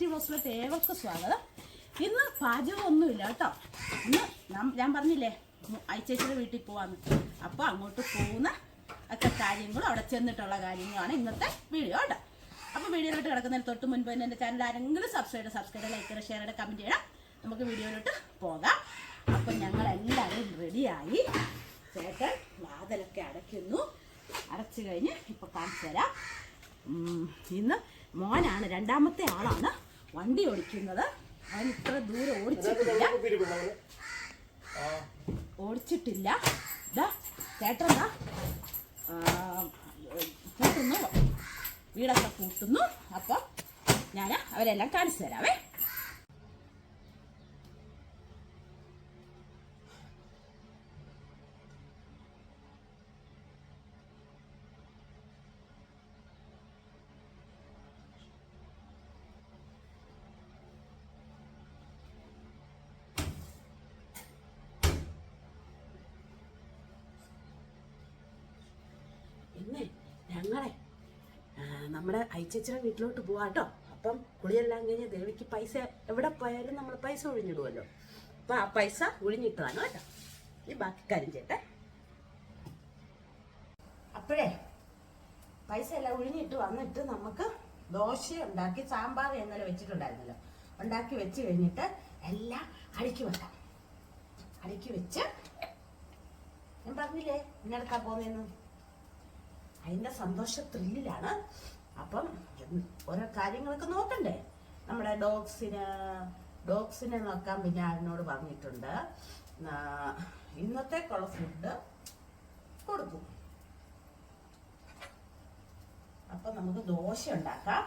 Variety ബോക്സിലോട്ട് ഏവർക്കും സ്വാഗതം. ഇന്ന് പാചകമൊന്നുമില്ല കേട്ടോ. ഇന്ന് ഞാൻ പറഞ്ഞില്ലേ അയച്ചേച്ചിയുടെ വീട്ടിൽ പോവാന്ന്. അപ്പോൾ അങ്ങോട്ട് പോകുന്ന ഒക്കെ കാര്യങ്ങളും അവിടെ ചെന്നിട്ടുള്ള കാര്യങ്ങളാണ് ഇന്നത്തെ വീഡിയോ കേട്ടോ. അപ്പോൾ വീഡിയോയിലോട്ട് കിടക്കുന്നതിന് തൊട്ട് മുൻപ് തന്നെ എന്റെ ചാനൽ ആരെങ്കിലും സബ്സ്ക്രൈബ് സബ്സ്ക്രൈബ് ലൈക്ക് ചെയ്യുക ഷെയർ ചെയ്യുക കമന്റ് ചെയ്യണം. നമുക്ക് വീഡിയോയിലോട്ട് പോകാം. അപ്പം ഞങ്ങൾ എല്ലാവരും റെഡിയായി ചേട്ടൻ വാതിലൊക്കെ അടയ്ക്കുന്നു. അടച്ചു കഴിഞ്ഞ് ഇപ്പോൾ കാണിച്ചു തരാം ഇന്ന് മോനാണ് രണ്ടാമത്തെ ആളാണ്. വണ്ടി ഓടിക്കുന്നത്. അവൻ ഇത്ര ദൂരം ഓടിച്ചിട്ടില്ല. ഓടിച്ചിട്ടില്ല. ഇതാ ചേട്ടനാ കൂട്ടുന്നു. വീടൊക്കെ കൂട്ടുന്നു. അപ്പം ഞാൻ അവരെല്ലാം കാണിച്ചു തരാവേ ഇന്ന് ഞങ്ങളെ നമ്മുടെ അയച്ചച്ചിയുടെ വീട്ടിലോട്ട് പോവാ കേട്ടോ അപ്പം കുളിയെല്ലാം കഴിഞ്ഞ് ദേവിക്ക് പൈസ എവിടെ പോയാലും നമ്മൾ പൈസ ഒഴിഞ്ഞിടുമല്ലോ അപ്പം ആ പൈസ ഒഴിഞ്ഞിട്ടതാണ് കേട്ടോ. ഈ ബാക്കി കാര്യം ചെയ്യട്ടെ. അപ്പോഴേ പൈസ എല്ലാം ഒഴിഞ്ഞിട്ട് വന്നിട്ട് നമുക്ക് ദോശ ഉണ്ടാക്കി സാമ്പാർ ഇന്നലെ വെച്ചിട്ടുണ്ടായിരുന്നല്ലോ. ഉണ്ടാക്കി വെച്ച് കഴിഞ്ഞിട്ട് എല്ലാം അടുക്കി വെക്കാം. അടുക്കി വെച്ച്. ഞാൻ പറഞ്ഞില്ലേ ഇന്നടക്കാ പോന്നേന്ന്? അതിന്റെ സന്തോഷ ത്രില്ലാണ് അപ്പം ഓരോ കാര്യങ്ങളൊക്കെ നോക്കണ്ടേ? നമ്മുടെ ഡോഗ്സിന് ഡോഗ്സിനെ നോക്കാൻ പിന്നെ അതിനോട് പറഞ്ഞിട്ടുണ്ട്. ഇന്നത്തേക്കുള്ള ഫുഡ് കൊടുക്കും. അപ്പൊ നമുക്ക് ദോശ ഉണ്ടാക്കാം.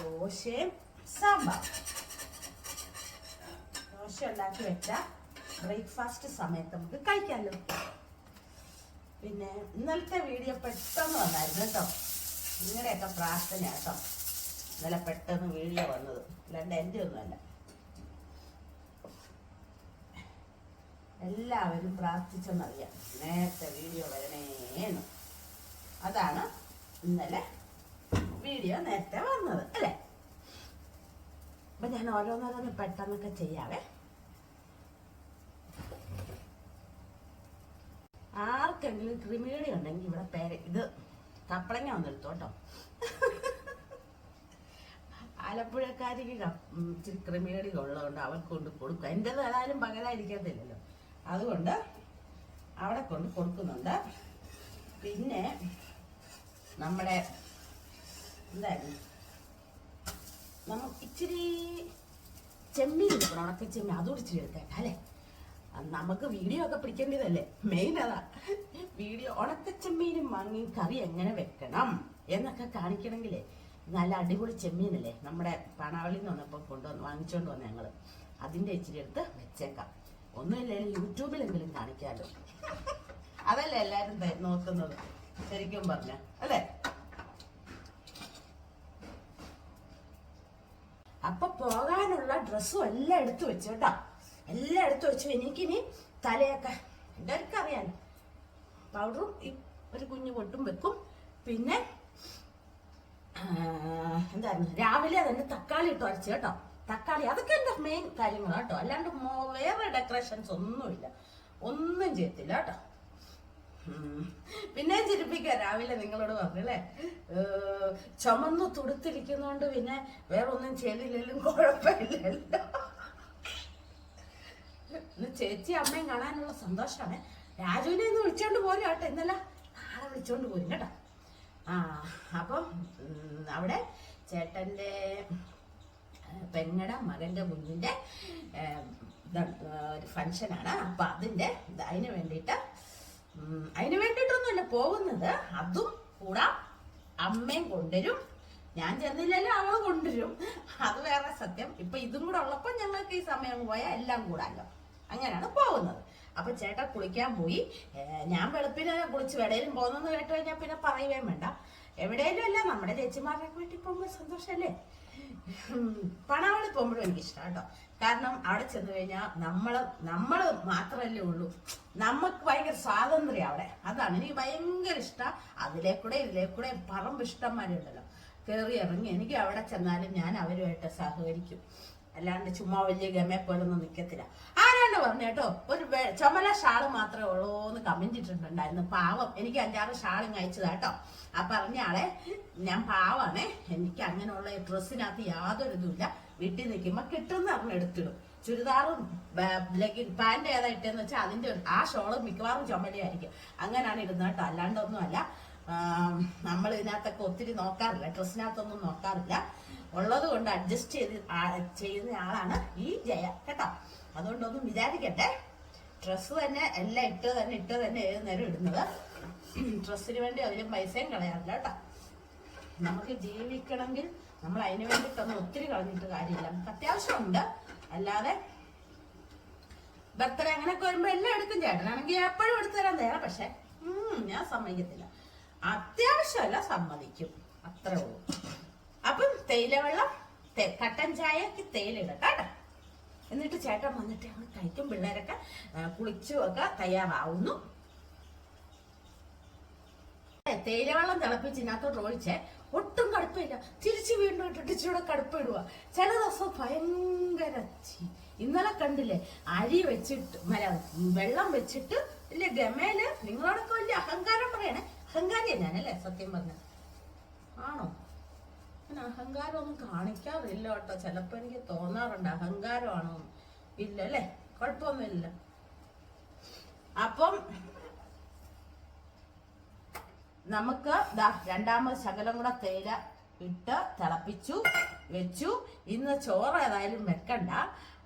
ദോശയും സാമ്പാർ ദോശ ഉണ്ടാക്കി വെച്ച ബ്രേക്ക്ഫാസ്റ്റ് സമയത്ത് നമുക്ക് കഴിക്കാമല്ലോ പിന്നെ ഇന്നലത്തെ വീഡിയോ പെട്ടെന്ന് വന്നായിരുന്നു കേട്ടോ. ഇങ്ങനെയൊക്കെ പ്രാർത്ഥന കേട്ടോ. ഇന്നലെ പെട്ടെന്ന് വീഡിയോ വന്നത്. അല്ലാണ്ട് എന്റെ ഒന്നുമല്ല. എല്ലാവരും പ്രാർത്ഥിച്ചെന്നറിയാം. നേരത്തെ വീഡിയോ വരണേന്ന് അതാണ് ഇന്നലെ വീഡിയോ നേരത്തെ വന്നത് അല്ലേ? അപ്പൊ ഞാൻ ഓരോന്നോരോന്ന് പെട്ടെന്നൊക്കെ ചെയ്യാവേ. ആർക്കെങ്കിലും ക്രിമീണി ഉണ്ടെങ്കിൽ ഇവിടെ പേര് ഇത് കപ്പളങ്ങ വന്നെടുത്തു കേട്ടോ. ആലപ്പുഴക്കാരിക്ക് ഇച്ചിരി ക്രിമിനടി ഉള്ളതുകൊണ്ട് അവർക്ക് കൊണ്ട് കൊടുക്കുക എന്റെത് ഏതായാലും പകലായിരിക്കത്തില്ലല്ലോ. അതുകൊണ്ട് അവിടെ കൊണ്ട് കൊടുക്കുന്നുണ്ട്. പിന്നെ നമ്മുടെ എന്തായിരുന്നു? നമുക്ക് ഇച്ചിരി ചെമ്മീൻ എടുക്കണം ഉണക്ക ചെമ്മീൻ ഇച്ചിരി എടുക്കാം അല്ലേ? നമുക്ക് വീഡിയോ ഒക്കെ പിടിക്കേണ്ടതല്ലേ? മെയിൻ അതാ. വീഡിയോ ഉണക്കച്ചെമ്മീനും വാങ്ങി കറി എങ്ങനെ വെക്കണം എന്നൊക്കെ കാണിക്കണമെങ്കിലേ നല്ല അടിപൊളി ചെമ്മീനല്ലേ നമ്മുടെ പണാവളിയിൽ നിന്ന് വന്നപ്പോൾ കൊണ്ടുവന്ന് വാങ്ങിച്ചോണ്ട് വന്ന ഞങ്ങൾ. അതിന്റെ ഇച്ചിരി എടുത്ത് വെച്ചേക്കാം. ഒന്നുമില്ലെങ്കിലും യൂട്യൂബിലെങ്കിലും കാണിക്കാമല്ലോ അതല്ലേ എല്ലാവരും നോക്കുന്നത്. ശരിക്കും പറഞ്ഞ. അല്ലേ? അപ്പൊ പോകാനുള്ള ഡ്രസ്സും എല്ലാം എടുത്തു വെച്ചു കേട്ടോ എല്ലാം എടുത്തു വെച്ചു എനിക്കിനി തലയൊക്കെ എല്ലാവർക്കും അറിയാൻ പൗഡറും ഒരു കുഞ്ഞു പൊട്ടും വെക്കും. പിന്നെ എന്തായിരുന്നു? രാവിലെ തന്നെ തക്കാളി ഇട്ട് അരച്ച് കേട്ടോ. തക്കാളി അതൊക്കെ എന്റെ മെയിൻ കാര്യങ്ങൾ കേട്ടോ. അല്ലാണ്ട് വേറെ ഡെക്കറേഷൻസ് ഒന്നുമില്ല. ഒന്നും ചെയ്യത്തില്ല കേട്ടോ. പിന്നെ ചിരിപ്പിക്കുക രാവിലെ നിങ്ങളോട് പറഞ്ഞല്ലേ ചുമന്നു തുടുത്തിരിക്കുന്നോണ്ട് പിന്നെ വേറെ ഒന്നും ചെയ്തില്ലെങ്കിലും കുഴപ്പമില്ലല്ലോ. ഇന്ന് ചേച്ചി അമ്മയും കാണാനുള്ള സന്തോഷമാണ് രാജുവിനെ ഒന്ന് വിളിച്ചോണ്ട് പോരും കേട്ടോ. ഇന്നല്ല നാളെ വിളിച്ചോണ്ട് പോരും കേട്ടോ. ആ അപ്പം അവിടെ ചേട്ടന്റെ പെങ്ങടെ ഇതാണ്, ഏർ, ഒരു ഫങ്ഷനാണ് അപ്പൊ അതിന്റെ ഇത് അതിന് വേണ്ടിയിട്ട് അതിന് വേണ്ടിയിട്ടൊന്നുമല്ല പോകുന്നത് അതും കൂടെ അമ്മയും കൊണ്ടുവരും. ഞാൻ ചെന്നില്ലല്ലോ അവൾ കൊണ്ടുവരും. അത് വേറെ സത്യം. ഇപ്പൊ ഇതും കൂടെ ഉള്ളപ്പോൾ ഞങ്ങൾക്ക് ഈ സമയം പോയാൽ എല്ലാം കൂടാല്ലോ. അങ്ങനെയാണ് പോകുന്നത്. അപ്പൊ ചേട്ടൻ കുളിക്കാൻ പോയി. ഞാൻ വെളുപ്പിന് കുളിച്ച് എവിടെയും പോകുന്നെന്ന് കേട്ട് കഴിഞ്ഞാൽ പിന്നെ പറയുകയും വേണ്ട. എവിടെയും അല്ല നമ്മുടെ ചേച്ചിമാരുടെ വീട്ടിൽ പോകുമ്പോൾ സന്തോഷമല്ലേ പണാവളി പോകുമ്പോഴും എനിക്ക് ഇഷ്ടം കേട്ടോ. കാരണം അവിടെ ചെന്ന് കഴിഞ്ഞാൽ നമ്മൾ നമ്മൾ മാത്രമല്ലേ ഉള്ളൂ. നമുക്ക് ഭയങ്കര സ്വാതന്ത്ര്യം അവിടെ. അതാണ് എനിക്ക് ഭയങ്കര ഇഷ്ടം. അതിലേക്കൂടെ ഇതിലേക്കൂടെ പറമ്പ് പറമ്പിഷ്ടന്മാരുണ്ടല്ലോ കയറി ഇറങ്ങി എനിക്ക് അവിടെ ചെന്നാലും ഞാൻ അവരുമായിട്ട് സഹകരിക്കും. അല്ലാണ്ട് ചുമ്മാ വലിയ ഗമയെ പോലൊന്നും നിൽക്കത്തില്ല ആരാണ്ട് പറഞ്ഞു കേട്ടോ ഒരു ചുമല ഷാൾ മാത്രമേ ഉള്ളൂ എന്ന് കമന്റ് ഇട്ടിട്ടുണ്ടായിരുന്നു. പാവം. എനിക്ക് അഞ്ചാറ് ഷാളും കഴിച്ചതാ കേട്ടോ ആ പറഞ്ഞ ആളെ ഞാൻ പാവാണേ. എനിക്ക് അങ്ങനെയുള്ള ഡ്രസ്സിനകത്ത് യാതൊരു ഇതുമില്ല. വീട്ടിൽ നിൽക്കുമ്പോൾ കിട്ടുന്ന പറഞ്ഞ് എടുത്തിടും. ചുരിദാറും ലെഗിൻ പാന്റ് ഏതാ ഇട്ടെന്ന് വെച്ചാൽ അതിന്റെ ആ ഷോൾ മിക്കവാറും ചുമലയായിരിക്കും. അങ്ങനെയാണ് ഇടുന്നത് കേട്ടോ അല്ലാണ്ടൊന്നുമല്ല. നമ്മൾ ഇതിനകത്തൊക്കെ ഒത്തിരി നോക്കാറില്ല. ഡ്രസ്സിനകത്തൊന്നും നോക്കാറില്ല. ഉള്ളത് കൊണ്ട് അഡ്ജസ്റ്റ് ചെയ്ത് ചെയ്യുന്ന ആളാണ് ഈ ജയ കേട്ടോ. അതുകൊണ്ടൊന്നും വിചാരിക്കട്ടെ. ഡ്രസ്സ് തന്നെ എല്ലാം ഇട്ട് തന്നെ ഇട്ട് തന്നെ ഏത് നേരം ഇടുന്നത്. ഡ്രസ്സിന് വേണ്ടി അതിലും പൈസയും കളയാറില്ല കേട്ടോ. നമുക്ക് ജീവിക്കണമെങ്കിൽ നമ്മൾ അതിന് വേണ്ടിയിട്ടൊന്നും ഒത്തിരി കളഞ്ഞിട്ട് കാര്യമില്ല. നമുക്ക് അത്യാവശ്യമുണ്ട്. അല്ലാതെ ബർത്ത്ഡേ അങ്ങനെയൊക്കെ വരുമ്പോൾ എല്ലാം എടുക്കും ചേട്ടനാണെങ്കിൽ എപ്പോഴും എടുത്തു തരാൻ തയ്യാറാണ് പക്ഷെ ഞാൻ സമ്മതിക്കത്തില്ല. അത്യാവശ്യമല്ല സമ്മതിക്കും. അത്രേ ഉള്ളൂ. അപ്പം തേയില വെള്ളം കട്ടൻ ചായക്ക് തേയിലിടട്ടെ കേട്ടോ. എന്നിട്ട് ചേട്ടൻ വന്നിട്ട് ഞങ്ങൾ കഴിക്കും. പിള്ളേരൊക്കെ കുളിച്ചു ഒക്കെ തയ്യാറാവുന്നു. തേയിലവെള്ളം തേയില വെള്ളം തിളപ്പിച്ച് ഇതിനകത്തോട്ട് ഒഴിച്ചേ ഒട്ടും കടുപ്പില്ല തിരിച്ച് വീണ്ടും ഇട്ടിട്ട് ഇച്ചിരി കടുപ്പ് ഇടുക ചില ദിവസം ഭയങ്കര ഇന്നലെ കണ്ടില്ലേ അരി വെച്ചിട്ട് വെള്ളം വെച്ചിട്ട് ഇല്ലേ ഗമേൽ നിങ്ങളോടൊക്കെ വലിയ അഹങ്കാരം പറയണേ. അഹങ്കാരിയാ ഞാനല്ലേ? സത്യം പറഞ്ഞ. ആണോ? ഞാൻ അഹങ്കാരം ഒന്നും കാണിക്കാറില്ല കേട്ടോ. ചിലപ്പോ എനിക്ക് തോന്നാറുണ്ട് അഹങ്കാരമാണോ. ഇല്ല അല്ലേ? കുഴപ്പമൊന്നുമില്ല. അപ്പം നമുക്ക് ദാ രണ്ടാമത് ശകലം കൂടെ തേയില ഇട്ട് തിളപ്പിച്ചു വെച്ചു. ഇന്ന് ചോറ് ഏതായാലും വെക്കണ്ട.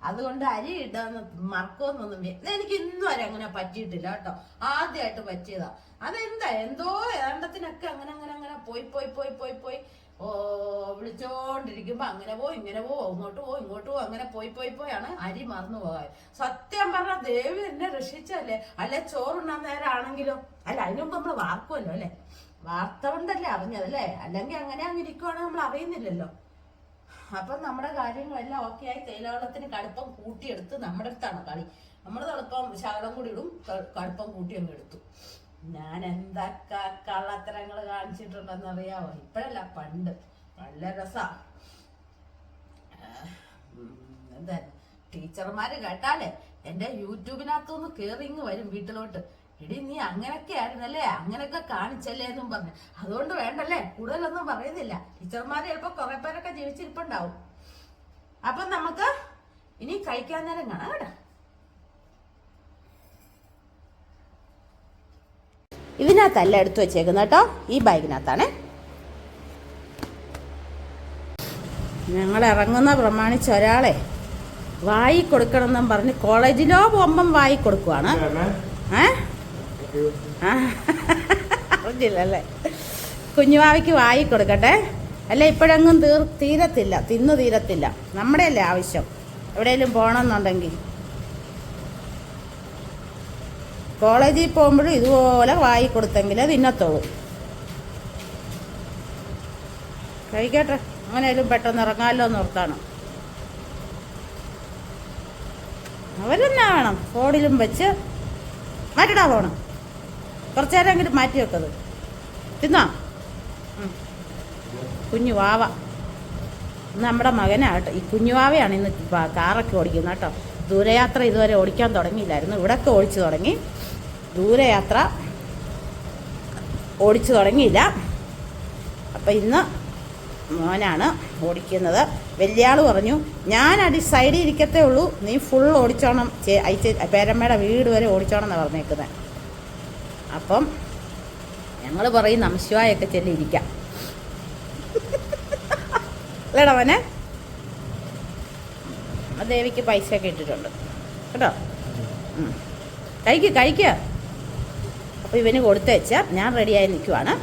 അതുകൊണ്ട് അരി ഇടാന്ന് മറക്കുമെന്നൊന്നും എനിക്ക് ഇന്നും വരെ അങ്ങനെ പറ്റിയിട്ടില്ല കേട്ടോ. ആദ്യമായിട്ട് പറ്റിയതാ. അതെന്താ? എന്തോ ഏണ്ടത്തിനൊക്കെ അങ്ങനെ അങ്ങനെ അങ്ങനെ പോയി പോയി പോയി പോയി പോയി. ഓ വിളിച്ചോണ്ടിരിക്കുമ്പോ അങ്ങനെ പോ ഇങ്ങനെ പോ ഇങ്ങോട്ട് പോ ഇങ്ങോട്ട് പോ അങ്ങനെ പോയി പോയി പോയാണ് അരി മറന്നു പോകാൻ. സത്യം പറഞ്ഞ ദേവി എന്നെ രക്ഷിച്ചല്ലേ അല്ലെ ചോറുണ്ണാൻ നേരം ആണെങ്കിലോ അല്ല അതിനു മുമ്പ് നമ്മൾ വാർക്കുമല്ലോ അല്ലെ? വാർത്ത കൊണ്ടല്ലേ അറിഞ്ഞതല്ലേ? അല്ലെങ്കിൽ അങ്ങനെ അങ്ങ് ഇരിക്കുവാണെങ്കിൽ നമ്മൾ അറിയുന്നില്ലല്ലോ. അപ്പം നമ്മുടെ കാര്യങ്ങളെല്ലാം ഓക്കെ ആയി തേയിലവെള്ളത്തിന് കടുപ്പം കൂട്ടിയെടുത്ത് നമ്മുടെ അടുത്താണ് കളി. നമ്മൾ തളുപ്പം ശകലം കൂടി ഇടും കടുപ്പം കൂട്ടി അങ്ങ് എടുത്തു. ഞാൻ എന്തൊക്കെ കള്ളത്തരങ്ങൾ കാണിച്ചിട്ടുണ്ടെന്ന് അറിയാവോ ഇപ്പോഴല്ല പണ്ട്. നല്ല രസാ. ആഹ് ഉം, എന്താ ടീച്ചർമാര് കേട്ടാലേ എന്റെ യൂട്യൂബിനകത്തുനിന്ന് കേറി ഇങ്ങ് വരും വീട്ടിലോട്ട്. എടി നീ അങ്ങനൊക്കെ ആയിരുന്നല്ലേ? അങ്ങനൊക്കെ കാണിച്ചല്ലേ എന്നും പറഞ്ഞു. അതുകൊണ്ട് വേണ്ടല്ലേ? കൂടുതലൊന്നും പറയുന്നില്ല. ടീച്ചർമാർ ചിലപ്പോ കുറെ പേരൊക്കെ ജീവിച്ചിരിപ്പുണ്ടാവും. അപ്പൊ നമുക്ക് ഇനി കഴിക്കാൻ നേരം കാണാം കേട്ടോ. ഇതിനകത്തല്ല എടുത്തു വെച്ചേക്കുന്നത് കേട്ടോ. ഈ ബാഗിനകത്താണ് ഞങ്ങൾ ഇറങ്ങുന്ന പ്രമാണിച്ച് ഒരാളെ വായി കൊടുക്കണം എന്നും പറഞ്ഞ് കോളേജിലോ പോകുമ്പം വായി കൊടുക്കുവാണ്. ഏഹ് അറിഞ്ഞില്ലല്ലേ കുഞ്ഞുവാവയ്ക്ക് വായി കൊടുക്കട്ടെ. അല്ല ഇപ്പോഴെങ്ങും തീർ തീരത്തില്ല തിന്നു തീരത്തില്ല. നമ്മുടെ അല്ലേ ആവശ്യം? എവിടെയെങ്കിലും പോകണമെന്നുണ്ടെങ്കിൽ. കോളേജിൽ പോകുമ്പോഴും ഇതുപോലെ വായി കൊടുത്തെങ്കിൽ തിന്നത്തോളൂ കഴിക്കട്ടെ. അങ്ങനെയാലും പെട്ടെന്ന് ഇറങ്ങാമല്ലോ എന്ന് ഓർത്താണ്. അവരെന്നാ വേണം? വെച്ച് മറ്റിടാ ഫോണ് കുറച്ചു അങ്ങോട്ട് മാറ്റി വെക്കത്. തിന്നോ. കുഞ്ഞു വാവ. നമ്മുടെ മകനാട്ടോ. ഈ കുഞ്ഞുവാവയാണ് ഇന്ന് കാറൊക്കെ ഓടിക്കുന്നത് കേട്ടോ. ദൂരയാത്ര ഇതുവരെ ഓടിക്കാൻ തുടങ്ങിയില്ലായിരുന്നു. ഇവിടെയൊക്കെ ഓടിച്ചു തുടങ്ങി. ദൂരയാത്ര ഓടിച്ചു തുടങ്ങിയില്ല. അപ്പം ഇന്ന് മോനാണ് ഓടിക്കുന്നത്. വലിയാൾ പറഞ്ഞു ഞാൻ അടി സൈഡിൽ ഇരിക്കത്തേ ഉള്ളൂ. നീ ഫുൾ ഓടിച്ചോണം. അയച്ച് പേരമ്മയുടെ വീട് വരെ ഓടിച്ചോണം എന്നാണ് പറഞ്ഞേക്കുന്നത് അപ്പം ഞങ്ങൾ പറയും നമശിവായൊക്കെ ചെല്ലി ഇരിക്കാം. അല്ലേടാ മോനെ? ദേവിക്ക് ഒക്കെ ഇട്ടിട്ടുണ്ട്. കേട്ടോ? കഴിക്കുക കഴിക്ക് കഴിക്കുക അപ്പോൾ ഇവന് കൊടുത്തുവെച്ച ഞാൻ റെഡിയായി നിൽക്കുവാണ്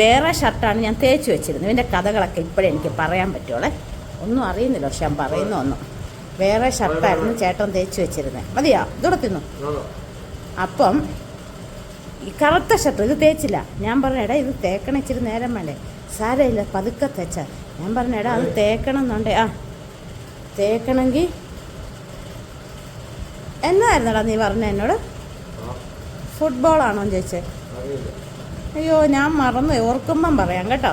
വേറെ ഷർട്ടാണ് ഞാൻ തേച്ച് വെച്ചിരുന്നത്. ഇവന്റെ കഥകളൊക്കെ ഇപ്പോഴെനിക്ക് പറയാൻ പറ്റുള്ളേ ഒന്നും അറിയുന്നില്ല പക്ഷെ ഞാൻ പറയുന്ന ഒന്നും. വേറെ ഷർട്ടായിരുന്നു ചേട്ടൻ തേച്ച് വെച്ചിരുന്നത് മതിയോ? ഇതോടെ തിന്നു. അപ്പം ഈ കറുത്ത ഷർട്ട് ഇത് തേച്ചില്ല. ഞാൻ പറഞ്ഞേടാ ഇത് തേക്കണം ഇച്ചിരി നേരം വേണ്ടേ. സാരമില്ല പതുക്കെ തേച്ച. ഞാൻ പറഞ്ഞേടാ അത് തേക്കണം എന്നുണ്ടേ. ആ തേക്കണമെങ്കിൽ എന്നായിരുന്നടാ നീ പറഞ്ഞ എന്നോട്? ഫുട്ബോളാണോ ചോദിച്ചേ. അയ്യോ ഞാൻ മറന്നു ഓർക്കുമ്പം പറയാം കേട്ടോ.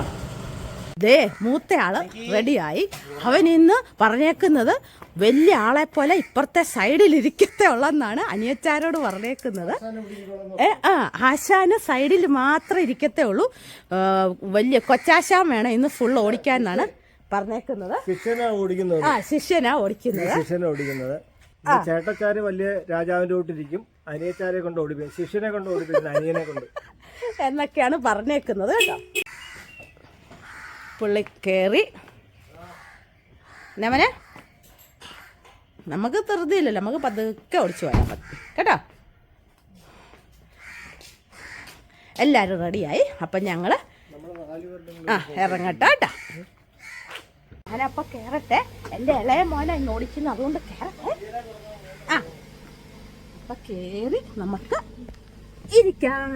ദേ മൂത്തയാൾ റെഡിയായി. അവൻ ഇന്ന് പറഞ്ഞേക്കുന്നത് വലിയ ആളെ പോലെ ഇപ്പുറത്തെ സൈഡിൽ ഇരിക്കത്തേ ഉള്ളെന്നാണ് അനിയച്ചാരോട് പറഞ്ഞേക്കുന്നത്. ആ ആശാന് സൈഡിൽ മാത്രം ഇരിക്കത്തേ ഉള്ളൂ. വലിയ കൊച്ചാശാൻ വേണം ഇന്ന് ഫുൾ ഓടിക്കാൻ എന്നാണ് പറഞ്ഞേക്കുന്നത് ആ ശിഷ്യനാ ഓടിക്കുന്നത്. ശിഷ്യനെ ഓടിക്കുന്നത്. ചേട്ടച്ചാര് വലിയ രാജാവിന്റെ കൂട്ടിരിക്കും അനിയച്ചാരെ കൊണ്ട് ഓടിപ്പിക്കും. ശിഷ്യനെ കൊണ്ട് ഓടിപ്പിക്കുന്നത് അനിയനെ കൊണ്ട്. എന്നൊക്കെയാണ് പറഞ്ഞേക്കുന്നത് കേട്ടോ. പുള്ളി കയറി എന്നാ മനെ? നമുക്ക് ധൃതിയില്ലല്ലോ നമുക്ക് പതുക്കെ ഓടിച്ചു പോയാൽ മതി കേട്ടോ? എല്ലാവരും റെഡിയായി. അപ്പം ഞങ്ങൾ ആ ഇറങ്ങട്ടെ കേട്ടോ. ഞാനപ്പോൾ കയറട്ടെ എന്റെ ഇളയ മോനെ ഇങ്ങ് ഓടിക്കുന്നു അതുകൊണ്ട് കയറട്ടെ ആ അപ്പം കയറി നമുക്ക് ഇരിക്കാം.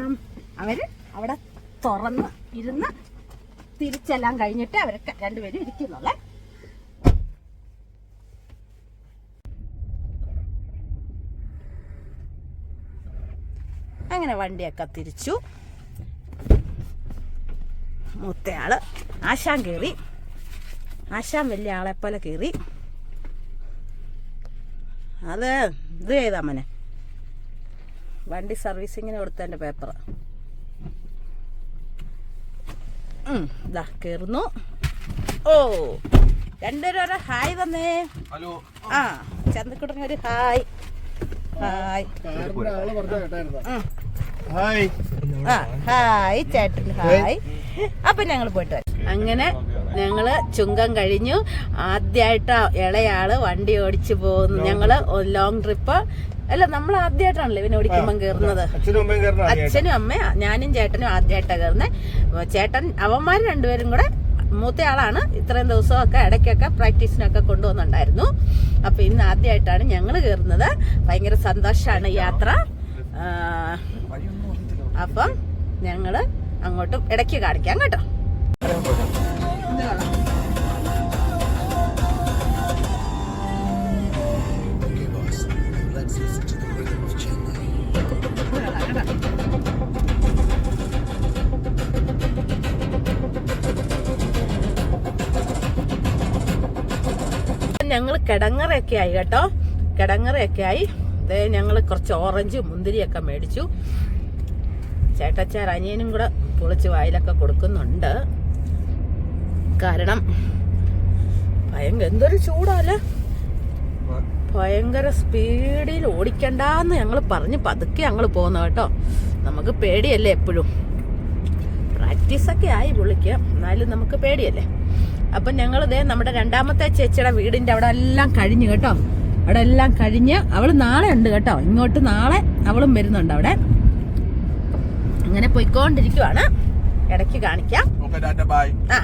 അവർ അവിടെ തുറന്ന് ഇരുന്ന് തിരിച്ചെല്ലാം കഴിഞ്ഞിട്ട് അവരൊക്കെ രണ്ടുപേരും ഇരിക്കുന്നുള്ളേ അങ്ങനെ വണ്ടിയൊക്കെ തിരിച്ചു. മൂത്തയാൾ ആശാൻ കയറി. ആശാൻ വലിയ ആളെ പോലെ കയറി. അത് ഇത് ചെയ്താ മനെ? വണ്ടി സർവീസിങ്ങിന് കൊടുത്തതിന്റെ പേപ്പർ ഇതാ കയറുന്നു ഓ രണ്ടുപേരും ഒരു ഹായ് വന്നേ. ഹലോ. ആ ചന്തക്കുട്ടൻ ഒരു ഹായ്. ഹായ്. ഹായ്. ആ ഹായ് ചേട്ടൻ ഹായ്. അപ്പൊ ഞങ്ങൾ പോയിട്ട് വരാം. അങ്ങനെ ഞങ്ങൾ ചുങ്കം കഴിഞ്ഞു. ആദ്യമായിട്ട് ഇളയാൾ വണ്ടി ഓടിച്ചു പോകുന്നു. ഞങ്ങൾ ലോങ് ട്രിപ്പ് അല്ല നമ്മൾ ആദ്യമായിട്ടാണല്ലോ ഇവനെ ഓടിക്കുമ്പം കയറുന്നത് അച്ഛനും അമ്മയും അമ്മയും ഞാനും ചേട്ടനും ആദ്യമായിട്ടാണ് കയറുന്നത് ചേട്ടൻ അവന്മാർ രണ്ടുപേരും കൂടെ മൂത്തയാളാണ്. ഇത്രയും ദിവസമൊക്കെ ഇടയ്ക്കൊക്കെ പ്രാക്ടീസിനൊക്കെ കൊണ്ടുവന്നുണ്ടായിരുന്നു. അപ്പൊ ഇന്ന് ആദ്യമായിട്ടാണ് ഞങ്ങൾ കയറുന്നത് ഭയങ്കര സന്തോഷമാണ് യാത്ര. അപ്പം ഞങ്ങൾ അങ്ങോട്ടും ഇടയ്ക്ക് കാണിക്കാം കേട്ടോ. ഞങ്ങൾ കിടങ്ങറയൊക്കെ ആയി കേട്ടോ. കിടങ്ങറയൊക്കെ ആയി. അതേ ഞങ്ങൾ കുറച്ച് ഓറഞ്ച് മുന്തിരിയൊക്കെ മേടിച്ചു. ചേട്ടച്ചാർ അനിയനും കൂടെ പൊളിച്ച് വായിലൊക്കെ കൊടുക്കുന്നുണ്ട്. കാരണം ഭയങ്കര എന്തൊരു ചൂടാല്ലേ? ഭയങ്കര സ്പീഡിൽ ഓടിക്കണ്ടെന്ന് ഞങ്ങൾ പറഞ്ഞ് പതുക്കെ ഞങ്ങൾ പോകുന്ന കേട്ടോ. നമുക്ക് പേടിയല്ലേ എപ്പോഴും? പ്രാക്ടീസൊക്കെ ആയി പുള്ളിക്ക്. എന്നാലും നമുക്ക് പേടിയല്ലേ? അപ്പം ഞങ്ങൾ ഇതേ നമ്മുടെ രണ്ടാമത്തെ ചേച്ചിയുടെ വീടിന്റെ അവിടെ എല്ലാം കഴിഞ്ഞു കേട്ടോ. അവിടെ എല്ലാം കഴിഞ്ഞ് അവൾ നാളെ ഉണ്ട് കേട്ടോ. ഇങ്ങോട്ട് നാളെ അവളും വരുന്നുണ്ട് അവിടെ. അങ്ങനെ പോയിക്കൊണ്ടിരിക്കുവാണ്. ഇടയ്ക്ക് കാണിക്കാം. ആ.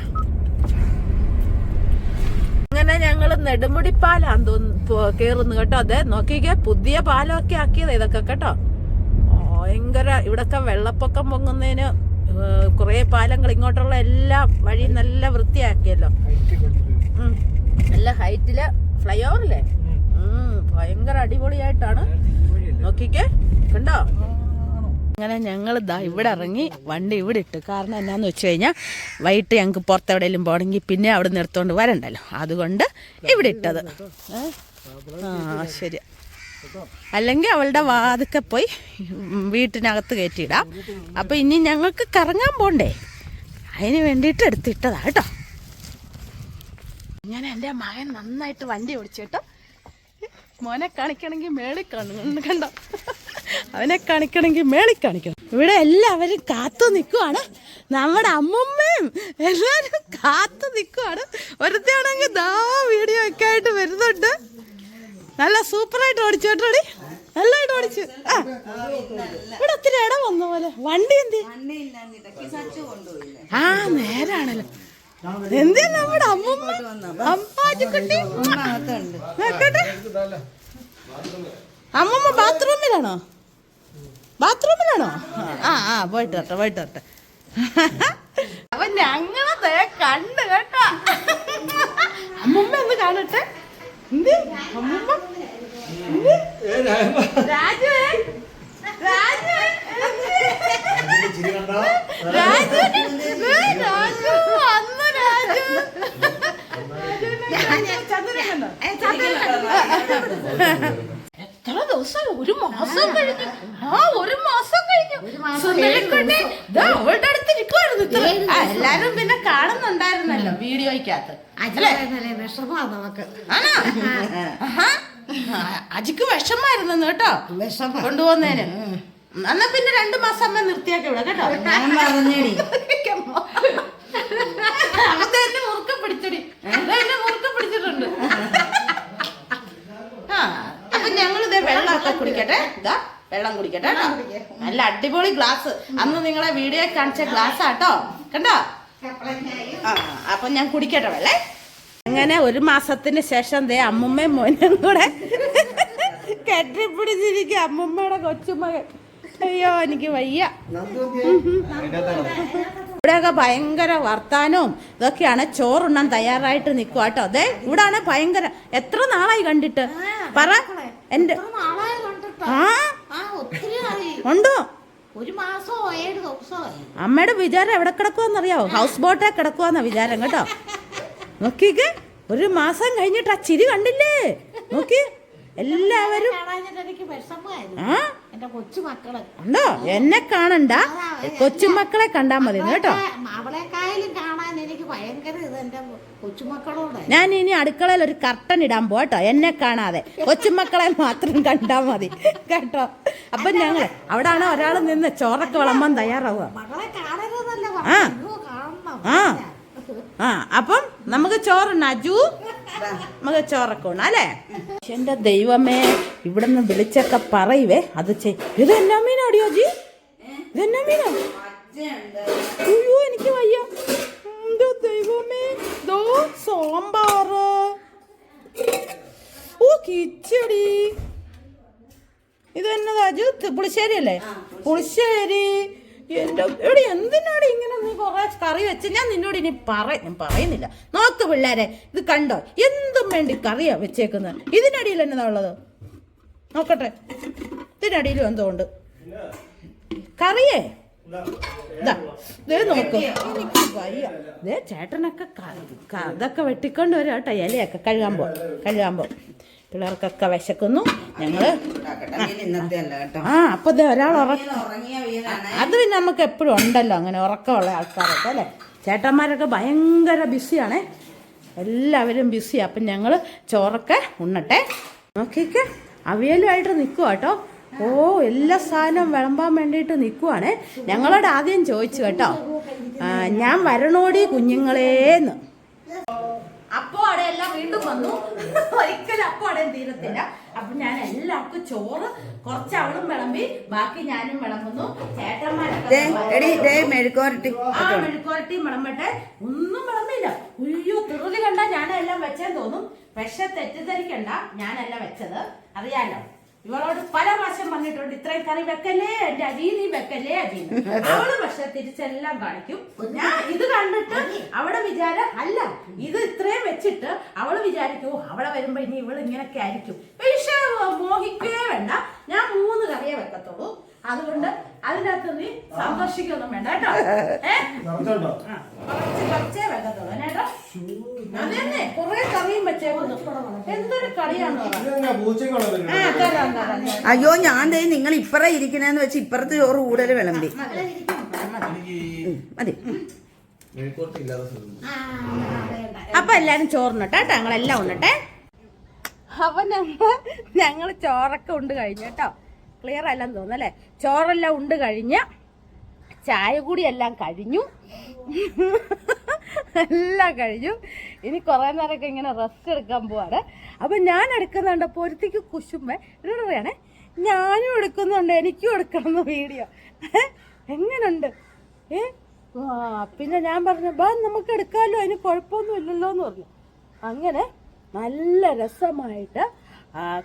അങ്ങനെ ഞങ്ങൾ നെടുമുടി പാലാന്ന് തോന്നുന്നു കേറുന്നു കേട്ടോ. അതെ നോക്കിക്കേ പുതിയ പാലമൊക്കെ ആക്കിയത് ഇതൊക്കെ കേട്ടോ. ഭയങ്കര ഇവിടൊക്കെ വെള്ളപ്പൊക്കം പൊങ്ങുന്നതിന് കുറെ പാലങ്ങൾ ഇങ്ങോട്ടുള്ള എല്ലാ വഴി നല്ല വൃത്തിയാക്കിയല്ലോ. നല്ല ഹൈറ്റിൽ ഫ്ലൈ ഓവറില്ലേ ഭയങ്കര അടിപൊളിയായിട്ടാണ്. നോക്കിക്കേ. കണ്ടോ? അങ്ങനെ ഞങ്ങൾ ദാ ഇവിടെ ഇറങ്ങി വണ്ടി ഇവിടെ ഇട്ട്. കാരണം എന്നാന്ന് വെച്ച് കഴിഞ്ഞാൽ വൈകിട്ട് ഞങ്ങൾക്ക് പുറത്തെവിടെയെങ്കിലും പോകണമെങ്കിൽ പിന്നെ അവിടെ നിർത്തോണ്ട് വരണ്ടല്ലോ. അതുകൊണ്ട് ഇവിടെ ഇട്ടത്. ആ ശരി. അല്ലെങ്കിൽ അവളുടെ വാതുക്കെ പോയി വീട്ടിനകത്ത് കയറ്റിയിടാം. അപ്പം ഇനി ഞങ്ങൾക്ക് കറങ്ങാൻ പോണ്ടേ? അതിന് വേണ്ടിയിട്ട് എടുത്തിട്ടതാ കേട്ടോ. ഞാൻ എന്റെ മകൻ നന്നായിട്ട് വണ്ടി ഓടിച്ചു കേട്ടോ. മോനെ കാണിക്കണമെങ്കിൽ മേളിൽ കാണുന്നു കണ്ടോ? അവനെ കാണിക്കണമെങ്കിൽ മേളിൽ കാണിക്കണം. ഇവിടെ എല്ലാവരും കാത്തു നിൽക്കുവാണ്. നമ്മുടെ അമ്മമ്മയും എല്ലാവരും കാത്തു നിൽക്കുവാണ്. ഒരുത്താണെങ്കിൽ ദാ വീഡിയോ ഒക്കെ ആയിട്ട് വരുന്നുണ്ട്. നല്ല സൂപ്പറായിട്ട് ഓടിച്ചു കേട്ടോടി നല്ലതായിട്ട് ഓടിച്ചു. ആ. ഇവിടെ ഒത്തിരി ഇടം വന്ന പോലെ. വണ്ടി എന്ത്? ആ നേരാണല്ലോ. എന്തിനാ നമ്മുടെ അമ്മമ്മ? അമ്മാജിക്കുട്ടി നോക്കട്ടെ അമ്മമ്മ ബാത്റൂമിലാണോ? ബാത്റൂമിലാണോ? ആ ആ പോയിട്ട് വരട്ടെ പോയിട്ട് വരട്ടെ. അവൻ ഞങ്ങളെ കണ്ട് കേട്ടോ. അമ്മമ്മ ഒന്ന് കാണട്ടെ. എന്ത്? അമ്മമ്മ എന്ത്? രാജുവേ രാജുവേ എന്ത്? എത്ര ദിവസം ഒരു മാസം കഴിഞ്ഞു ആ ഒരു മാസം കഴിഞ്ഞു സുന്ദരിക്കുട്ടി ദാ അവളുടെ അടുത്ത് ഇരിക്കുവായിരുന്നു ഇത്ര ആ, എല്ലാരും പിന്നെ കാണുന്നുണ്ടായിരുന്നല്ലോ വീഡിയോയ്ക്കകത്ത് അല്ലേ വിഷമാണ് നമുക്ക്. ആണോ? ആഹാ. ആ, അജിക്ക് വിഷമായിരുന്നു കേട്ടോ. വിഷമം. കൊണ്ടുപോകുന്നതിന്. എന്നാ പിന്നെ രണ്ടു മാസം അമ്മ നിർത്തിയാക്കി ഇവിടെ കേട്ടോ. ഞാൻ പറഞ്ഞേടി. അത് എന്നെ മുറുക്കം പിടിച്ചടി. അത് എന്നെ മുറുക്കം പിടിച്ചിട്ടുണ്ട്. ആ അപ്പൊ ഞങ്ങൾ ഇതേ വെള്ളമൊക്കെ കുടിക്കട്ടെ. ഇതാ വെള്ളം കുടിക്കട്ടെ കേട്ടോ. നല്ല അടിപൊളി ഗ്ലാസ്. അന്ന് നിങ്ങളെ വീഡിയോ കാണിച്ച ഗ്ലാസ് ആട്ടോ കണ്ടോ? ആ അപ്പൊ ഞാൻ കുടിക്കട്ടെ വെള്ളേ അങ്ങനെ ഒരു മാസത്തിന് ശേഷം ദേ അമ്മുമ്മയും മോനും കൂടെ കെട്ടിപ്പിടിച്ചിരിക്കുക അമ്മുമ്മയുടെ കൊച്ചുമകൻ. അയ്യോ എനിക്ക് വയ്യ. ഇവിടെയൊക്കെ ഭയങ്കര വർത്താനവും ഇതൊക്കെയാണ് ചോറുണ്ണാൻ തയ്യാറായിട്ട് നിൽക്കുക കേട്ടോ. അതെ ഇവിടാണ് ഭയങ്കര എത്ര നാളായി കണ്ടിട്ട്? പറ. എന്റെ ആ? ഉണ്ടോ? ഒരു മാസോ ഏഴ് ദിവസോ അമ്മയുടെ വിചാരം എവിടെ കിടക്കുവെന്നറിയാവോ? ഹൗസ് ബോട്ടേ കിടക്കുവെന്ന വിചാരം കേട്ടോ. നോക്കിക്ക് ഒരു മാസം കഴിഞ്ഞിട്ട് ആ ചിരി കണ്ടില്ലേ? നോക്കി. എല്ലാവരും ആ? ഉണ്ടോ? എന്നെ കാണണ്ട. കൊച്ചുമക്കളെ കണ്ടാ മതി കേട്ടോ. അവളെക്കായാലും കാണാൻ എനിക്ക് ഭയങ്കര ഇത് എന്റെ കൊച്ചുമക്കളോട് ഞാൻ ഇനി അടുക്കളയിൽ ഒരു കർട്ടൻ ഇടാൻ പോട്ടോ എന്നെ കാണാതെ. കൊച്ചുമക്കളെ മാത്രം കണ്ടാ മതി. കേട്ടോ? അപ്പൊ ഞങ്ങൾ അവിടെ ആണോ ഒരാൾ നിന്ന് ചോറൊക്കെ വിളമ്പാൻ തയ്യാറാവുക. ആ. ആ. ആ അപ്പം നമുക്ക് ചോറുണ്ണ അജു നമുക്ക് ചോറൊക്കെ ഉണ്ണ അല്ലേ? എന്റെ ദൈവമേ ഇവിടെ നിന്ന് വിളിച്ചൊക്കെ പറയുവേ. അത് ഇത് എന്നാ മീനാ അടിയോ ജി? ഇത് എന്നാ മീനാ? അയ്യോ എനിക്ക് വയ്യ. എന്റെ ദൈവമേ ദോ സാമ്പാറ് ഓ കിച്ചടി. ഇത് എന്നതാ അജു പുളിശ്ശേരി അല്ലേ? പുളിശ്ശേരി. എന്റെ എടി എന്തിനാണ് ഇങ്ങനെ നീ കുറെ കറി വെച്ച്? ഞാൻ നിന്നോട് ഇനി പറ ഞാൻ പറയുന്നില്ല. നോക്ക് പിള്ളേരെ ഇത് കണ്ടോ? എന്തും വേണ്ടി കറിയാ വെച്ചേക്കുന്നത്. ഇതിനടിയിൽ എന്നതാ ഉള്ളത്? നോക്കട്ടെ. ഇതിനടിയിലും എന്തോ ഉണ്ട്. കറിയേ? നോക്ക്. എനിക്ക് ചേട്ടനൊക്കെ അതൊക്കെ വെട്ടിക്കൊണ്ട് വരാം കേട്ടോ ഇലയൊക്കെ കഴുകാൻ കഴുകാൻ പിള്ളേർക്കൊക്കെ വിശക്കുന്നു. കേട്ടോ. ആ അപ്പൊ ദേ ഒരാൾ ഉറക്ക അത് പിന്നെ നമുക്ക് എപ്പോഴും ഉണ്ടല്ലോ അങ്ങനെ ഉറക്കമുള്ള ആൾക്കാരൊക്കെ അല്ലേ? ചേട്ടന്മാരൊക്കെ ഭയങ്കര ബിസിയാണേ. എല്ലാവരും ബിസി. അപ്പം ഞങ്ങൾ ചോറൊക്കെ ഉണ്ണട്ടെ. നോക്കിക്ക്. അവിയലുമായിട്ട് നിൽക്കുക കേട്ടോ. ഓ എല്ലാ സാധനവും വിളമ്പാൻ വേണ്ടിയിട്ട് നിൽക്കുവാണേ ഞങ്ങളോട് ആദ്യം ചോദിച്ചു കേട്ടോ. ഞാൻ വരണോടി കുഞ്ഞുങ്ങളേന്ന്. അപ്പോ അവിടെ വന്നു. ഒരിക്കലും അപ്പോ അവിടെ തീരത്തില്ല. അപ്പൊ ഞാൻ എല്ലാവർക്കും ചോറ് കുറച്ച് അവളും വിളമ്പി ബാക്കി ഞാനും വിളമ്പുന്നു. ചേട്ടന്മാരൊക്കെ ആ മെഴുക്കോരട്ടിയും വിളമ്പട്ടെ. ഒന്നും വിളമ്പില്ല. ഉയ്യോ തിറുതി കണ്ട ഞാനെല്ലാം വെച്ചേന്ന് തോന്നും. പക്ഷെ തെറ്റിദ്ധരിക്കണ്ട. ഞാനല്ല വെച്ചത്. അറിയാലോ? ഇവളോട് പല പ്രാവശ്യം പറഞ്ഞിട്ടുണ്ട് ഇത്രയും കറി വെക്കല്ലേ എന്റെ അജി നീ വെക്കല്ലേ അജി അവൾ പക്ഷെ തിരിച്ചെല്ലാം കാണിക്കും. ഞാൻ ഇത് കണ്ടിട്ട് അവളെ വിചാരം അല്ല ഇത് ഇത്രയും വെച്ചിട്ട് അവൾ വിചാരിക്കും "ഓ, അവളെ വരുമ്പോ ഇനി ഇവൾ ഇങ്ങനൊക്കെ ആയിരിക്കും. പക്ഷെ മോഹിക്കേ വേണ്ട ഞാൻ മൂന്ന് കറിയേ വെക്കത്തുള്ളൂ. അതുകൊണ്ട് അതിനകത്ത് നീ സന്തോഷിക്കൊന്നും വേണ്ട കേട്ടോ. കുറച്ച് കുറച്ചേ വെക്കത്തുള്ളൂ കേട്ടോ. അതന്നെ കുറെ കറിയും വെച്ചേക്കുന്നു. എന്തൊരു ആ തരാം തരാം. അയ്യോ ഞാൻ ദേ നിങ്ങൾ ഇപ്പറ ഇരിക്കണേന്ന് വെച്ച് ഇപ്പറത്തെ ചോറ് കൂടുതൽ വിളമ്പി. മതി. അപ്പൊ എല്ലാരും ചോറിനട്ടെ കേട്ടോ ഞങ്ങളെല്ലാം ഉണ്ടട്ടെ അപ്പൊ ഞങ്ങൾ ഞങ്ങൾ ചോറൊക്കെ ഉണ്ട് കഴിഞ്ഞു കേട്ടോ. ക്ലിയർ അല്ലെന്ന് തോന്നുന്നു അല്ലേ? ചോറെല്ലാം ഉണ്ട് കഴിഞ്ഞ ചായ കൂടി എല്ലാം കഴിഞ്ഞു. എല്ലാം കഴിഞ്ഞു. ഇനി കുറേ നേരമൊക്കെ ഇങ്ങനെ റെസ്റ്റ് എടുക്കാൻ പോവാണ്. അപ്പം ഞാൻ എടുക്കുന്നുണ്ട് പൊരുത്തിക്ക് കുശുമ്പ. എന്നോട് പറയണേ ഞാനും എടുക്കുന്നുണ്ട് എനിക്കും എടുക്കണം വീഡിയോ എങ്ങനുണ്ട്? ഏ? പിന്നെ ഞാൻ പറഞ്ഞു ബാ നമുക്ക് എടുക്കാമല്ലോ അതിന് കുഴപ്പമൊന്നും ഇല്ലല്ലോ എന്ന് പറഞ്ഞു. അങ്ങനെ നല്ല രസമായിട്ട്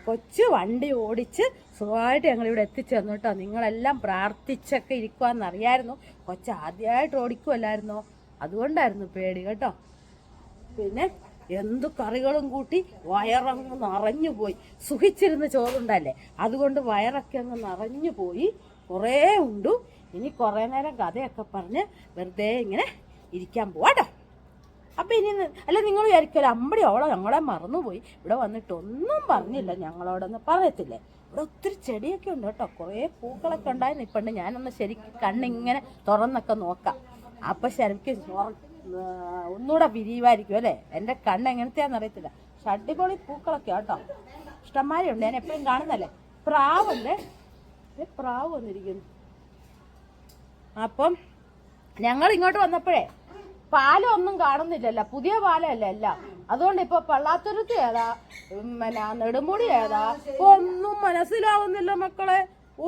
കൊച്ചു വണ്ടി ഓടിച്ച് സുഖമായിട്ട് ഞങ്ങളിവിടെ എത്തിച്ചു എത്തിച്ചേർന്നു കേട്ടോ. നിങ്ങളെല്ലാം പ്രാർത്ഥിച്ചൊക്കെ ഇരിക്കുവാന്നറിയായിരുന്നു. കൊച്ചു ആദ്യമായിട്ട് ഓടിക്കുമല്ലായിരുന്നോ അതുകൊണ്ടായിരുന്നു പേടി കേട്ടോ. പിന്നെ എന്ത് കറികളും കൂട്ടി വയറങ്ങ് നിറഞ്ഞു പോയി. സുഖിച്ചിരുന്ന് ചോറുണ്ടല്ലേ? അതുകൊണ്ട് വയറൊക്കെ അങ്ങ് നിറഞ്ഞു പോയി. കുറേ ഉണ്ടു. ഇനി കുറേ നേരം കഥയൊക്കെ പറഞ്ഞ് വെറുതെ ഇങ്ങനെ ഇരിക്കാൻ പോവാട്ടോ. അപ്പം ഇനി അല്ല നിങ്ങൾ വിചാരിക്കുമല്ലോ അമ്പടി അവളെ ഞങ്ങളെ മറന്നുപോയി. ഇവിടെ വന്നിട്ട് ഒന്നും പറഞ്ഞില്ല ഞങ്ങളോടൊന്ന് പറയത്തില്ലേ? ഇവിടെ ഒത്തിരി ചെടിയൊക്കെ ഉണ്ട് കേട്ടോ കുറേ പൂക്കളൊക്കെ ഉണ്ടായി നിൽപ്പുണ്ട് ഞാനൊന്ന് ശരിക്കും കണ്ണിങ്ങനെ തുറന്നൊക്കെ നോക്കാം. അപ്പം ശരിക്കും ഒന്നുകൂടെ വിരിയുമായിരിക്കും അല്ലേ? എന്റെ കണ്ണ് എങ്ങനത്തെയാണെന്ന് അറിയത്തില്ല. പക്ഷെ അടിപൊളി പൂക്കളൊക്കെ കേട്ടോ ഇഷ്ടംമാരി ഉണ്ട് ഞാൻ എപ്പോഴും കാണുന്നല്ലേ പ്രാവല്ലേ പ്രാവ് വന്നിരിക്കുന്നു. അപ്പം ഞങ്ങൾ ഇങ്ങോട്ട് വന്നപ്പോഴേ പാലം ഒന്നും കാണുന്നില്ലല്ലോ. പുതിയ പാലമല്ല എല്ലാം അതുകൊണ്ട് ഇപ്പൊ പള്ളാത്തുരുത്തി ഏതാ? പിന്നെ നെടുമുടി ഏതാ? ഒന്നും മനസ്സിലാവുന്നില്ല മക്കളെ.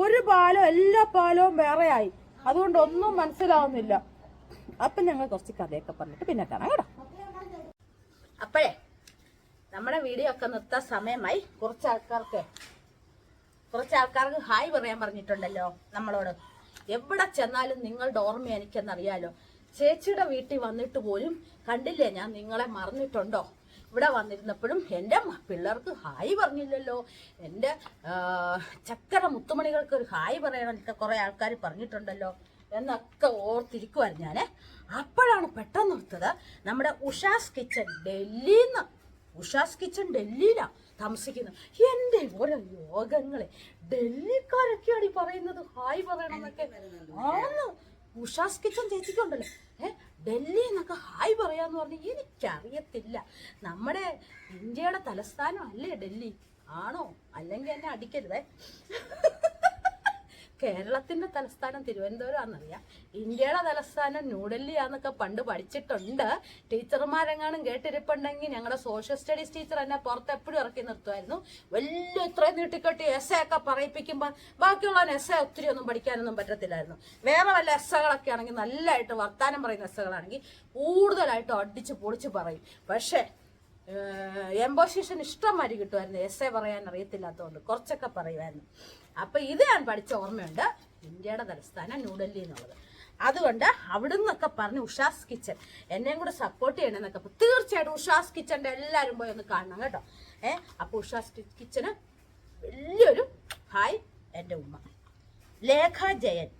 ഒരു പാലം എല്ലാ പാലവും വേറെയായി. അതുകൊണ്ട് ഒന്നും മനസ്സിലാവുന്നില്ല. അപ്പൊ ഞങ്ങൾ കുറച്ച് കഥയൊക്കെ പറഞ്ഞിട്ട് പിന്നെ കാണാം കേട്ടോ. അപ്പോഴേ നമ്മുടെ വീഡിയോ ഒക്കെ നിർത്താൻ സമയമായി. കുറച്ച് ആൾക്കാർക്ക് കുറച്ച് ആൾക്കാർക്ക് ഹായ് പറയാൻ പറഞ്ഞിട്ടുണ്ടല്ലോ നമ്മളോട്. എവിടെ ചെന്നാലും നിങ്ങളുടെ ഓർമ്മ എനിക്കെന്നറിയാലോ. ചേച്ചിയുടെ വീട്ടിൽ വന്നിട്ട് പോലും കണ്ടില്ലേ ഞാൻ നിങ്ങളെ മറന്നിട്ടുണ്ടോ? ഇവിടെ വന്നിരുന്നപ്പോഴും എന്റെ പിള്ളേർക്ക് ഹായ് പറഞ്ഞില്ലല്ലോ. എന്റെ ചക്കര മുത്തുമണികൾക്ക് ഒരു ഹായ് പറയണമെന്നൊക്കെ കുറേ ആൾക്കാർ പറഞ്ഞിട്ടുണ്ടല്ലോ എന്നൊക്കെ ഓർത്തിരിക്കുമായിരുന്നു ഞാൻ അപ്പോഴാണ് പെട്ടെന്ന് ഓർത്തത് നമ്മുടെ ഉഷാസ് കിച്ചൺ ഡൽഹിന്ന്. ഉഷാസ് കിച്ചൺ ഡൽഹിയിലാണ് താമസിക്കുന്നത്. എന്റെ ഓരോ യോഗങ്ങളെ ഡൽഹിക്കാരൊക്കെയാണ് ഈ പറയുന്നത് ഹായ് പറയണമെന്നൊക്കെ ആന്ന്. ഉഷാസ് കിച്ചൺ ചേച്ചിക്കുണ്ടല്ലോ. ഏഹ് ഡൽഹി എന്നൊക്കെ ഹായ് പറയാന്ന് പറഞ്ഞ് എനിക്കറിയത്തില്ല. നമ്മുടെ ഇന്ത്യയുടെ തലസ്ഥാനം അല്ലേ ഡൽഹി? ആണോ? അല്ലെങ്കിൽ എന്നെ അടിക്കരുതേ? കേരളത്തിന്റെ തലസ്ഥാനം തിരുവനന്തപുരമാണെന്നറിയാം. ഇന്ത്യയുടെ തലസ്ഥാനം ന്യൂഡൽഹിയാന്നൊക്കെ പണ്ട് പഠിച്ചിട്ടുണ്ട്. ടീച്ചർമാരെങ്ങാനും കേട്ടിരിപ്പുണ്ടെങ്കിൽ ഞങ്ങളുടെ സോഷ്യൽ സ്റ്റഡീസ് ടീച്ചർ എന്നെ പുറത്ത് എപ്പോഴും ഇറക്കി നിർത്തുമായിരുന്നു. വലിയ ഇത്രയും നീട്ടിക്കെട്ടി എസ് എ ഒക്കെ പറയിപ്പിക്കുമ്പോൾ ബാക്കിയുള്ളവന് എസ് എ ഒത്തിരി ഒന്നും പഠിക്കാനൊന്നും പറ്റത്തില്ലായിരുന്നു. വേറെ വല്ല എസ്സകളൊക്കെ ആണെങ്കിൽ നല്ലതായിട്ട് വർത്താനം പറയുന്ന എസ്സകളാണെങ്കിൽ കൂടുതലായിട്ട് അടിച്ച് പൊളിച്ച് പറയും. പക്ഷേ എംബോസിഷൻ ഇഷ്ടംമാതിരി കിട്ടുമായിരുന്നു. എസ് എ പറയാൻ അറിയത്തില്ലാത്തതുകൊണ്ട് കുറച്ചൊക്കെ പറയുമായിരുന്നു. അപ്പൊ ഇത് ഞാൻ പഠിച്ച ഓർമ്മയുണ്ട്. ഇന്ത്യയുടെ തലസ്ഥാനം ന്യൂഡൽഹി എന്നുള്ളത് അതുകൊണ്ട് അവിടെ നിന്നൊക്കെ പറഞ്ഞ് ഉഷാസ് കിച്ചൺ എന്നെയും കൂടെ സപ്പോർട്ട് ചെയ്യണമെന്നൊക്കെ അപ്പൊ തീർച്ചയായിട്ടും ഉഷാസ് കിച്ചന്റെ എല്ലാവരും പോയി ഒന്ന് കാണണം കേട്ടോ. ഏ അപ്പൊ ഉഷാസ് കിച്ചന് വലിയൊരു ഹായ് എന്റെ ഉമ്മ. ലേഖ ജയൻ.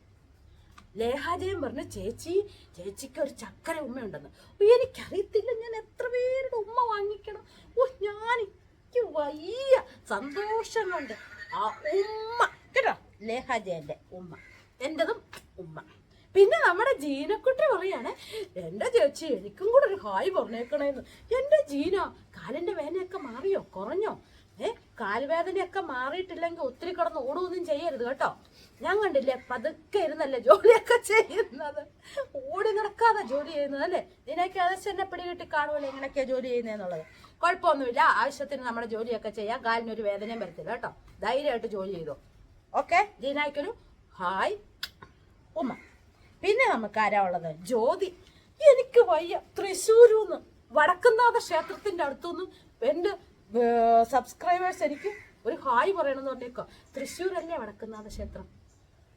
ലേഹാജയം പറഞ്ഞ ചേച്ചി ചേച്ചിക്ക് ഒരു ചക്കര ഉമ്മയുണ്ടെന്ന്. എനിക്കറിയത്തില്ല ഞാൻ എത്ര പേരുടെ ഉമ്മ വാങ്ങിക്കണം. ഓ ഞാൻ എനിക്ക് വയ്യ സന്തോഷം കൊണ്ട്. ആ ഉമ്മ കേട്ടോ? ലേഹാജയന്റെ ഉമ്മ. എന്റെതും ഉമ്മ. പിന്നെ നമ്മുടെ ജീനക്കുട്ടി പറയാണ് എന്റെ ചേച്ചി എനിക്കും കൂടെ ഒരു ഹായ് പറഞ്ഞേക്കണേന്ന്. എന്റെ ജീന കാലിന്റെ വേനയൊക്കെ മാറിയോ? കുറഞ്ഞോ? ഏ കാൽവേദനയൊക്കെ മാറിയിട്ടില്ലെങ്കിൽ ഒത്തിരി കിടന്ന് ഓടുകയൊന്നും ചെയ്യരുത് കേട്ടോ. ഞാൻ കണ്ടില്ലേ പതുക്കെ ഇരുന്നല്ലേ ജോലിയൊക്കെ ചെയ്യുന്നത്? ഓടി നടക്കാതെ ജോലി ചെയ്യുന്നത് അല്ലേ? നിനക്ക് ഏകദേശം എന്നെ പിടികിട്ടി കാണുമല്ലോ എങ്ങനെയൊക്കെയാ ജോലി ചെയ്യുന്നതെന്നുള്ളത്. കുഴപ്പമൊന്നുമില്ല. ആവശ്യത്തിന് നമ്മുടെ ജോലിയൊക്കെ ചെയ്യാം. കാലിനൊരു വേദനയും വരത്തില്ല കേട്ടോ. ധൈര്യമായിട്ട് ജോലി ചെയ്തോ. ഓക്കെ? ദീനായ്ക്കൊരു ഹായ്. ഉമ്മ. പിന്നെ നമുക്ക് ആരാ ഉള്ളത്? ജ്യോതി. എനിക്ക് വയ്യ. തൃശ്ശൂരൂന്ന്. വടക്കുന്നാഥ ക്ഷേത്രത്തിന്റെ അടുത്തുനിന്ന് എന്റെ സബ്സ്ക്രൈബേഴ്സ് എനിക്ക് ഒരു ഹായ് പറയണമെന്ന് പറഞ്ഞേക്കോ. തൃശ്ശൂരല്ലേ വടക്കുന്നാഥ ക്ഷേത്രം?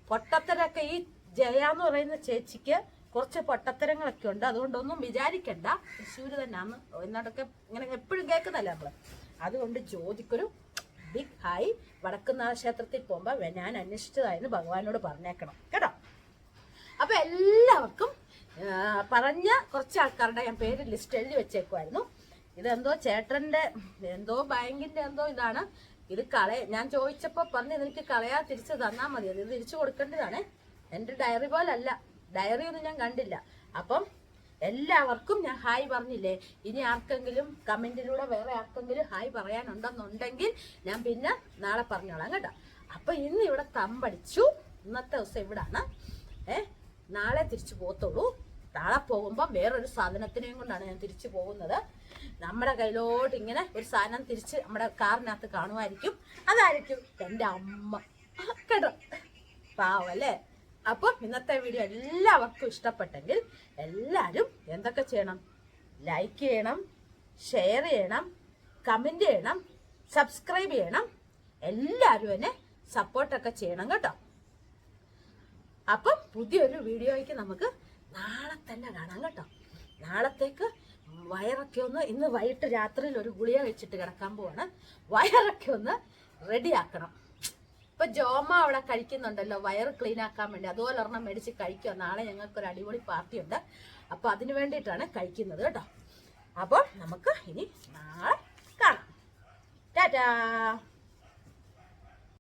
പൊട്ടത്തരൊക്കെ ഈ ജയ എന്ന് പറയുന്ന ചേച്ചിക്ക് കുറച്ച് പൊട്ടത്തരങ്ങളൊക്കെ ഉണ്ട്. അതുകൊണ്ടൊന്നും വിചാരിക്കണ്ട. തൃശ്ശൂർ തന്നെയാന്ന് എന്നോടൊക്കെ ഇങ്ങനെ എപ്പോഴും കേൾക്കുന്നല്ലേ നമ്മൾ. അതുകൊണ്ട് ജ്യോതിക്കൊരു ബിഗ് ഹായ്. വടക്കുന്നാഥ ക്ഷേത്രത്തിൽ പോകുമ്പോൾ ഞാൻ അന്വേഷിച്ചതായിരുന്നു ഭഗവാനോട് പറഞ്ഞേക്കണം. കേട്ടോ? അപ്പൊ എല്ലാവർക്കും പറഞ്ഞ കുറച്ച് ആൾക്കാരുടെ ഞാൻ പേര് ലിസ്റ്റ് എഴുതി വെച്ചേക്കുമായിരുന്നു ഇതെന്തോ ചേട്ടന്റെ എന്തോ ബാങ്കിന്റെ എന്തോ ഇതാണ്. ഇത് കളയ ഞാൻ ചോദിച്ചപ്പോ പറഞ്ഞു എനിക്ക് കളയാ തിരിച്ചു തന്നാ മതി. അത് തിരിച്ചു കൊടുക്കേണ്ടതാണ്. എന്റെ ഡയറി പോലല്ല. ഡയറി ഒന്നും ഞാൻ കണ്ടില്ല. അപ്പം എല്ലാവർക്കും ഞാൻ ഹായ് പറഞ്ഞില്ലേ? ഇനി ആർക്കെങ്കിലും കമന്റിലൂടെ വേറെ ആർക്കെങ്കിലും ഹായ് പറയാനുണ്ടെന്നുണ്ടെങ്കിൽ ഞാൻ പിന്നെ നാളെ പറഞ്ഞോളാം കേട്ടോ. അപ്പൊ ഇന്ന് ഇവിടെ തമ്പടിച്ചു. ഇന്നത്തെ ദിവസം ഇവിടാണ്. ഏഹ് നാളെ തിരിച്ചു പോകത്തുള്ളൂ. നാളെ പോകുമ്പോൾ വേറൊരു സാധനത്തിനെയും കൊണ്ടാണ് ഞാൻ തിരിച്ചു പോകുന്നത്. നമ്മുടെ കയ്യിലോട്ട് ഇങ്ങനെ ഒരു സാധനം തിരിച്ച് നമ്മുടെ കാറിനകത്ത് കാണുമായിരിക്കും. അതായിരിക്കും എന്റെ അമ്മ. കേട്ടോ പാവം അല്ലേ? അപ്പോൾ ഇന്നത്തെ വീഡിയോ എല്ലാവർക്കും ഇഷ്ടപ്പെട്ടെങ്കിൽ എല്ലാവരും എന്തൊക്കെ ചെയ്യണം? ലൈക്ക് ചെയ്യണം ഷെയർ ചെയ്യണം കമന്റ് ചെയ്യണം സബ്സ്ക്രൈബ് ചെയ്യണം. എല്ലാവരും എന്നെ സപ്പോർട്ടൊക്കെ ചെയ്യണം കേട്ടോ. അപ്പം പുതിയൊരു വീഡിയോയ്ക്ക് നമുക്ക് നാളെ തന്നെ കാണാം കേട്ടോ. നാളത്തേക്ക് വയറൊക്കെ ഒന്ന് ഇന്ന് വൈകിട്ട് രാത്രിയിൽ ഒരു ഗുളിക വെച്ചിട്ട് കിടക്കാൻ പോവാണ്. വയറൊക്കെ ഒന്ന് റെഡിയാക്കണം ഇപ്പൊ ജോമ അവിടെ കഴിക്കുന്നുണ്ടല്ലോ വയറ് ക്ലീൻ ആക്കാൻ വേണ്ടി. അതുപോലെ ഒരെണ്ണം മേടിച്ച് കഴിക്കുക നാളെ ഞങ്ങൾക്ക് ഒരു അടിപൊളി പാർട്ടി ഉണ്ട്. അപ്പൊ അതിനു വേണ്ടിയിട്ടാണ് കഴിക്കുന്നത് കേട്ടോ. അപ്പോൾ നമുക്ക് ഇനി നാളെ കാണാം. ടാറ്റാ!